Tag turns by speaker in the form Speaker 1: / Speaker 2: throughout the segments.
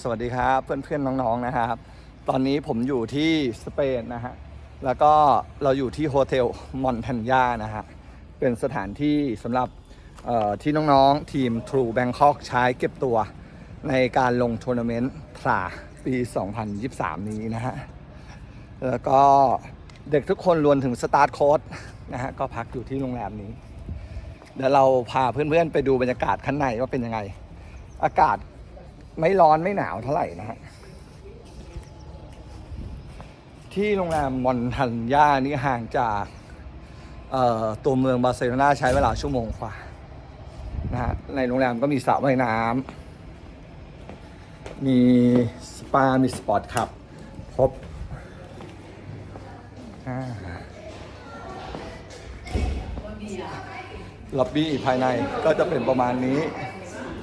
Speaker 1: สวัสดีครับเพื่อนๆน้องๆนะครับ ตอนนี้ผมอยู่ที่สเปนนะฮะแล้วก็เราอยู่ที่โฮเทลมอนทันยานะฮะเป็นสถานที่สำหรับที่น้องๆทีม True Bangkok ใช้เก็บตัว ในการลงทัวร์นาเมนต์ทราปี 2023 นี้นะฮะแล้วก็เด็กทุกคนรวมถึงสตาร์ทโค้ดนะฮะก็พักอยู่ที่โรงแรมนี้ เดี๋ยวเราพาเพื่อนๆไปดูบรรยากาศข้างในว่าเป็นยังไง อากาศ ไม่ร้อนไม่หนาวเท่าไหร่นะฮะ ที่โรงแรมมอนทันยานี่ห่างจากตัวเมืองบาร์เซโลนาใช้เวลาชั่วโมงกว่านะฮะในโรงแรมก็มีสระว่ายน้ำมีสปา มีสปอร์ตคลับครบล็อบบี้ภายในก็จะเป็นประมาณนี้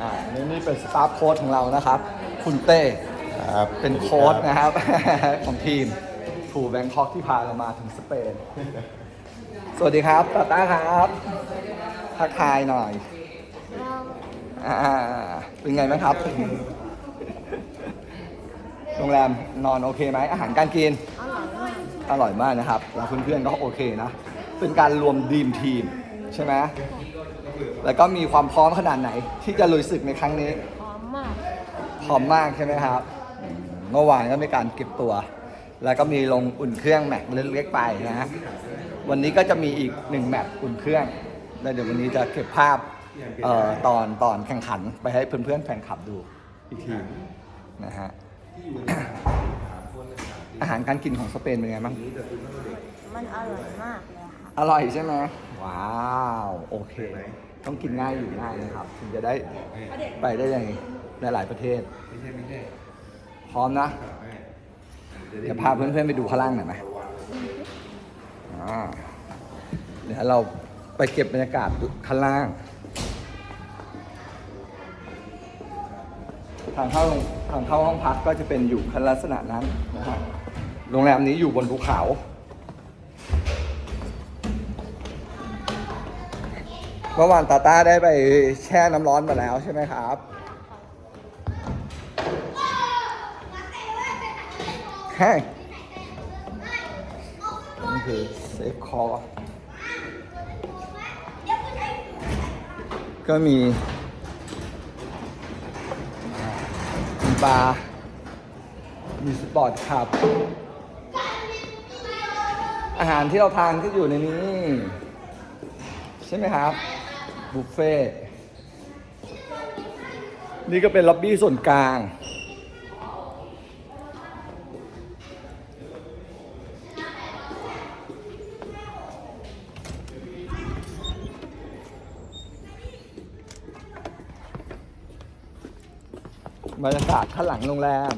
Speaker 1: อ่านี่นี่เป็นสตาฟโค้ชของเรานะครับ คุณเต้
Speaker 2: ครับ
Speaker 1: เป็นโค้ชนะครับ ของทีมถูแบงคอกที่พาเรามาถึงสเปน สวัสดีครับตาต้าครับทักทายหน่อยอ่าเป็นไงไหมครับ โรงแรมนอนโอเคไหมอาหารการกิน
Speaker 3: อร่อยมาก
Speaker 1: อร่อยมากนะครับ แล้วเพื่อนๆก็โอเคนะ เป็นการรวมดีมทีมใช่ไหม แล้วก็มีความพร้อมขนาดไหน ที่จะลุยศึกในครั้งนี้
Speaker 3: หอมมาก
Speaker 1: พร้อมมากใช่ไหมครับอืมเมื่อวานก็มีการเก็บตัว แล้วก็มีลงอุ่นเครื่องแมตช์เล็กๆไปนะฮะวันนี้ก็จะมีอีกหนึ่งแมตช์อุ่นเครื่องแล้วเดี๋ยววันนี้จะเก็บภาพเอ่อตอนตอนแข่งขันไปให้เพื่อนๆแฟนคลับดูอีกทีนะฮะอาหารการกินของสเปนเป็นไงบ้าง
Speaker 3: มันอร่อยมากเลยค่ะ
Speaker 1: อร่อยใช่ไหมว้าว โอเค ต้องกินง่ายอยู่ง่ายนะครับถึงจะได้ไปได้ในในหลายประเทศพร้อมนะเดี๋ยวพาเพื่อนๆไปดูข้างล่างหน่อยไหมอ่าเดี๋ยวเราไปเก็บบรรยากาศข้างล่าง ทางเข้าทางเข้าห้องพักก็จะเป็นอยู่คันลักษณะนั้นนะฮะโรงแรมนี้อยู่บนภูเขา เมื่อวานตาต้าได้ไปแช่น้ำร้อนมาแล้วใช่ไหมครับ แห้งนี่คือเซฟคอร์ก็มีมีบาร์มีสปอร์ตคลับ อาหารที่เราทานก็อยู่ในนี้ ใช่ไหมครับ บุฟเฟ่นี่ก็เป็นล็อบบี้ส่วนกลาง บรรยากาศข้างหลังโรงแรม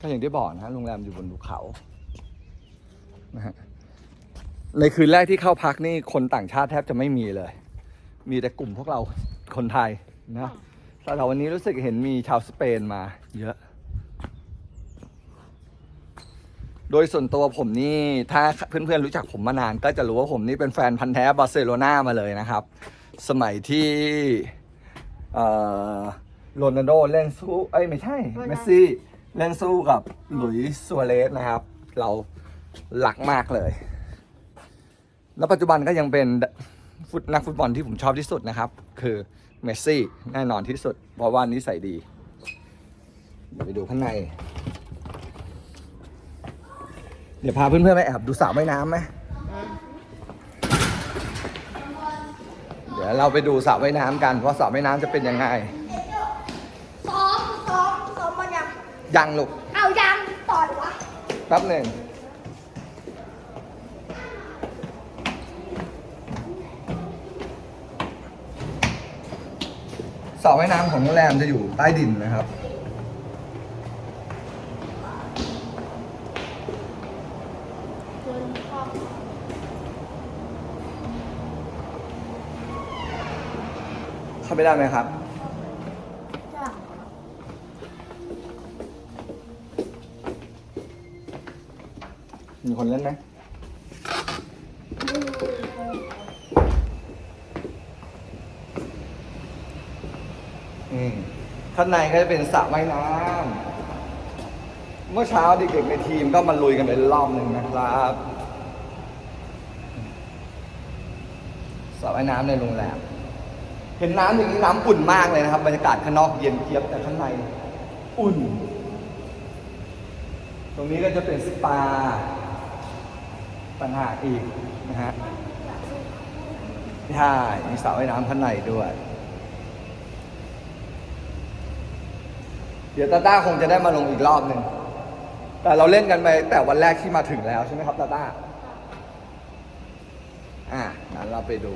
Speaker 1: ก็อย่างที่บอกนะฮะโรงแรมอยู่บนภูเขานะฮะในคืนแรกที่เข้าพักนี่คนต่างชาติแทบจะไม่มีเลย มีแต่กลุ่มพวกเราคนไทยนะแต่วันนี้รู้สึกเห็นมีชาวสเปนมา เยอะ โดยส่วนตัวผมนี่ถ้าเพื่อนๆรู้จักผมมานาน ก็จะรู้ว่าผมนี่เป็นแฟนพันธ์แท้บาร์เซโลนามาเลยนะครับ สมัยที่เอ่อโรนัลโดเล่นสู้เอ้ยไม่ใช่เมสซี่ เล่นสู้กับหลุยส์ซัวเรสนะครับ เราหลักมากเลย แล้วปัจจุบันก็ยังเป็นฟุตนักฟุตบอลที่ผมชอบที่สุดนะครับ คือเมสซี่แน่นอนที่สุด เพราะว่านิสัยดีเดี๋ยวไปดูข้างใน เดี๋ยวพาเพื่อนๆไปแอบดูสระว่ายน้ำไหมเดี๋ยวเราไปดูสระว่ายน้ำกันว่าสระว่ายน้ำจะเป็นยังไง
Speaker 4: ซ้อมซ้อมซ้อมมันยัง
Speaker 1: ยังลูก
Speaker 4: เอายังต่อดีวะ
Speaker 1: แป๊บหนึ่งสระว่ายน้ำของโรงแรมจะอยู่ใต้ดินนะครับ เข้าไปได้ไหมครับ มีคนเล่นไหมอืมข้างในก็จะเป็นสระว่ายน้ำเมื่อเช้าเด็กๆในทีมก็มาลุยกันเป็นรอบหนึ่งนะครับสระว่ายน้ำในโรงแรมเห็นน้ำอย่างนี้น้ำอุ่นมากเลยนะครับบรรยากาศข้างนอกเย็นเจี๊ยบแต่ข้างในอุ่น ตรงนี้ก็จะเป็นสปา ต่างหากอีกนะฮะใช่มีสระว่ายน้ำข้างในด้วย เดี๋ยวตาต้าคงจะได้มาลงอีกรอบหนึ่ง แต่เราเล่นกันไปแต่วันแรกที่มาถึงแล้วใช่ไหมครับตาต้า อะงั้นเราไปดู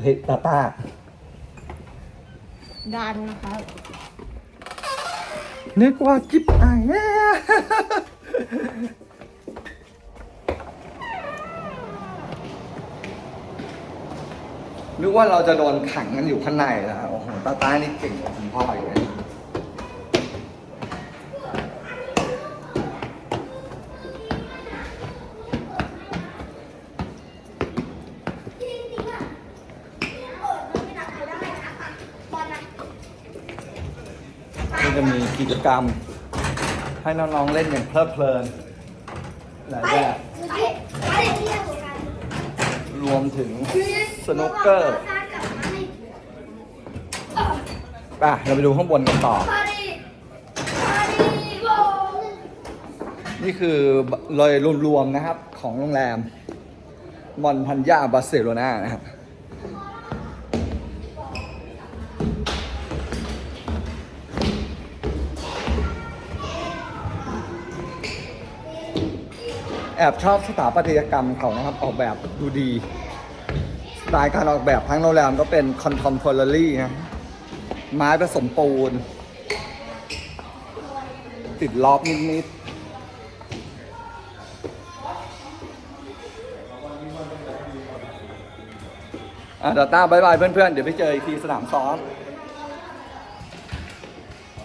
Speaker 1: เฮ้ยตาต้า
Speaker 3: ดันครับ
Speaker 1: นึกว่าจิ๊บอายแน่นึกว่าเราจะโดนขังกันอยู่ข้างในแล้วโอ้โหตาต้านี่เก่งกว่าคุณพ่ออีกเลย กิจกรรม ให้น้องๆเล่นอย่างเพลิดเพลินหลายแบบรวมถึงสนุกเกอร์ป่ะเราไปดูข้างบนกันต่อ นี่คือเลยรวมๆนะครับของโรงแรมมอนพันยาบาร์เซโลนานะครับ แอบชอบสถาปัตยกรรมเขานะครับ ออกแบบดูดีสไตล์การออกแบบทั้งโรงแรมก็เป็นคอน t e m p o r a r y นะไม้ผสมปูน ติดล้อบนิดๆอะดาต้าบายบายเพื่อนๆ เดี๋ยวไปเจออีกทีสนามซ้อม